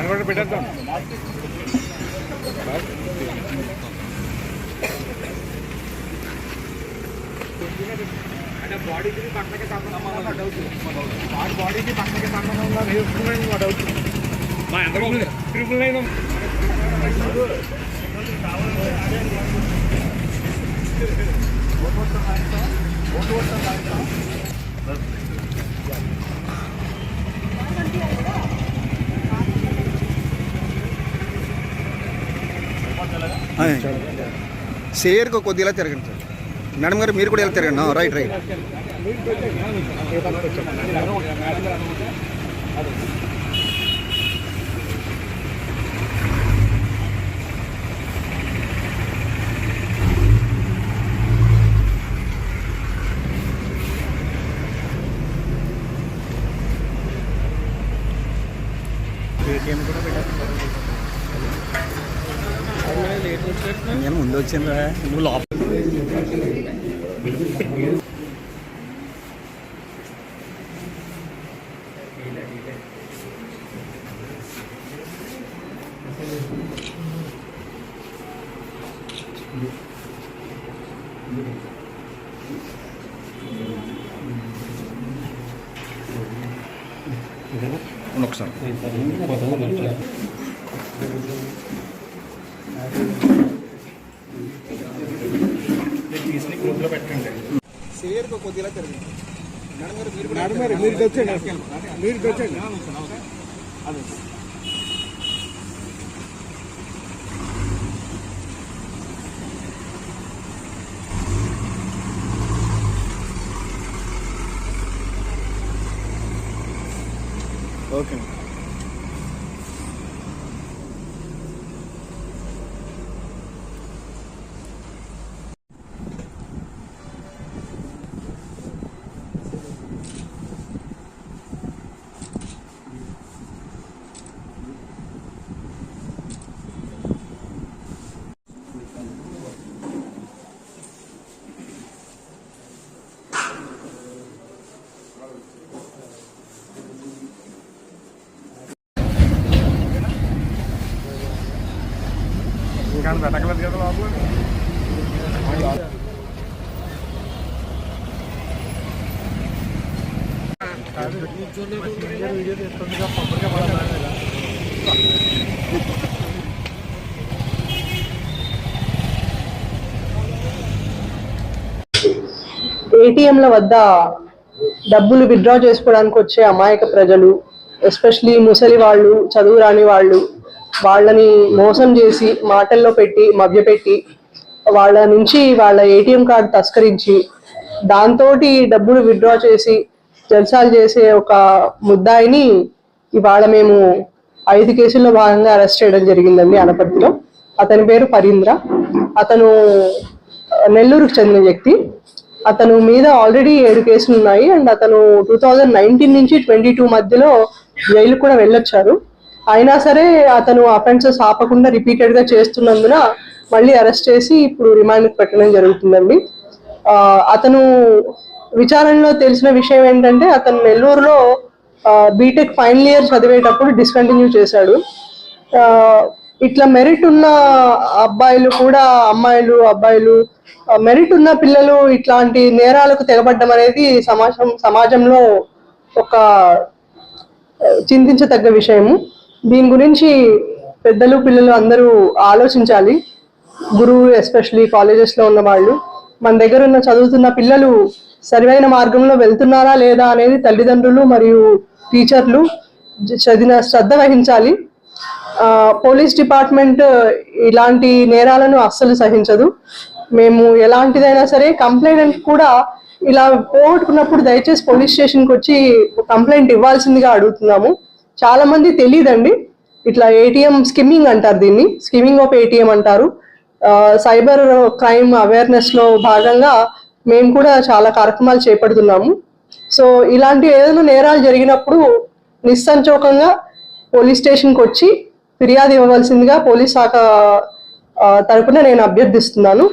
అనుకుంటే పెట్టేద్దాం అంటే బాడీకి పక్కకి సంబంధం మా డౌట్ వాడి బాడీకి పక్కకి సంబంధం ఉందా కొద్దిగా తిరగండి సార్. మేడం గారు మీరు కూడా ఇలా తిరగండి. Right right. నేను ముందు వచ్చిందా నువ్వు లోపల ఉండు ఒకసారి తీసుకుని పెట్టండి కొద్దిగా తిరగండి మేడం మీరు కూడా మీరు తెచ్చండి మీరు తెచ్చండి Okay. ఇంకా పెట్టకలేదు కదా బాబు వీడియో తీస్తుంది ఏటీఎంల వద్ద డబ్బులు విత్డ్రా చేసుకోవడానికి వచ్చే అమాయక ప్రజలు ఎస్పెషలీ ముసలి వాళ్ళు చదువు రాని వాళ్ళు వాళ్ళని మోసం చేసి మాటల్లో పెట్టి మభ్యపెట్టి వాళ్ళ నుంచి వాళ్ళ ఏటీఎం కార్డు తస్కరించి దాంతో డబ్బులు విత్డ్రా చేసి జల్సాలు చేసే ఒక ముద్దాయిని ఇవాళ మేము ఐదు కేసుల్లో భాగంగా అరెస్ట్ చేయడం జరిగిందండి అనపర్తిలో. అతని పేరు పరీంద్ర. అతను నెల్లూరుకు చెందిన వ్యక్తి. అతను మీద ఆల్రెడీ ఏడు కేసులు ఉన్నాయి. అండ్ అతను టూ థౌజండ్ నైన్టీన్ నుంచి ట్వంటీ టూ మధ్యలో జైలు కూడా వెళ్ళొచ్చారు. అయినా సరే అతను అఫెన్సెస్ ఆపకుండా రిపీటెడ్గా చేస్తున్నందున మళ్ళీ అరెస్ట్ చేసి ఇప్పుడు రిమాండ్ పెట్టడం జరుగుతుందండి. అతను విచారణలో తెలిసిన విషయం ఏంటంటే అతను నెల్లూరులో బీటెక్ ఫైనల్ ఇయర్ చదివేటప్పుడు డిస్కంటిన్యూ చేశాడు. ఇట్లా మెరిట్ ఉన్న అబ్బాయిలు కూడా అమ్మాయిలు అబ్బాయిలు మెరిట్ ఉన్న పిల్లలు ఇట్లాంటి నేరాలకు తెగబడ్డం అనేది సమాజం సమాజంలో ఒక ఆ, చింతించదగ్గ విషయము. దీని గురించి పెద్దలు పిల్లలు అందరూ ఆలోచించాలి. గురువు ఎస్పెషలీ కాలేజెస్లో ఉన్న వాళ్ళు మన దగ్గర ఉన్న చదువుతున్న పిల్లలు సరివైన మార్గంలో వెళ్తున్నారా లేదా అనేది తల్లిదండ్రులు మరియు టీచర్లు చదివిన శ్రద్ధ వహించాలి. పోలీస్ డిపార్ట్మెంట్ ఇలాంటి నేరాలను అస్సలు సహించదు. మేము ఎలాంటిదైనా సరే కంప్లైంట్ కూడా ఇలా పోగొట్టుకున్నప్పుడు దయచేసి పోలీస్ స్టేషన్కి వచ్చి కంప్లైంట్ ఇవ్వాల్సిందిగా అడుగుతున్నాము. చాలా మంది తెలియదండి ఇట్లా ఏటీఎం స్కిమ్మింగ్ అంటారు దీన్ని. స్కిమ్మింగ్ ఆఫ్ ఏటీఎం అంటారు. సైబర్ క్రైమ్ అవేర్నెస్లో భాగంగా మేము కూడా చాలా కార్యక్రమాలు చేపడుతున్నాము. సో ఇలాంటి ఏదైనా నేరాలు జరిగినప్పుడు నిస్సంచోకంగా పోలీస్ స్టేషన్కి వచ్చి ఫిర్యాదు ఇవ్వవలసిందిగా పోలీస్ శాఖ తరపున నేను అభ్యర్థిస్తున్నాను.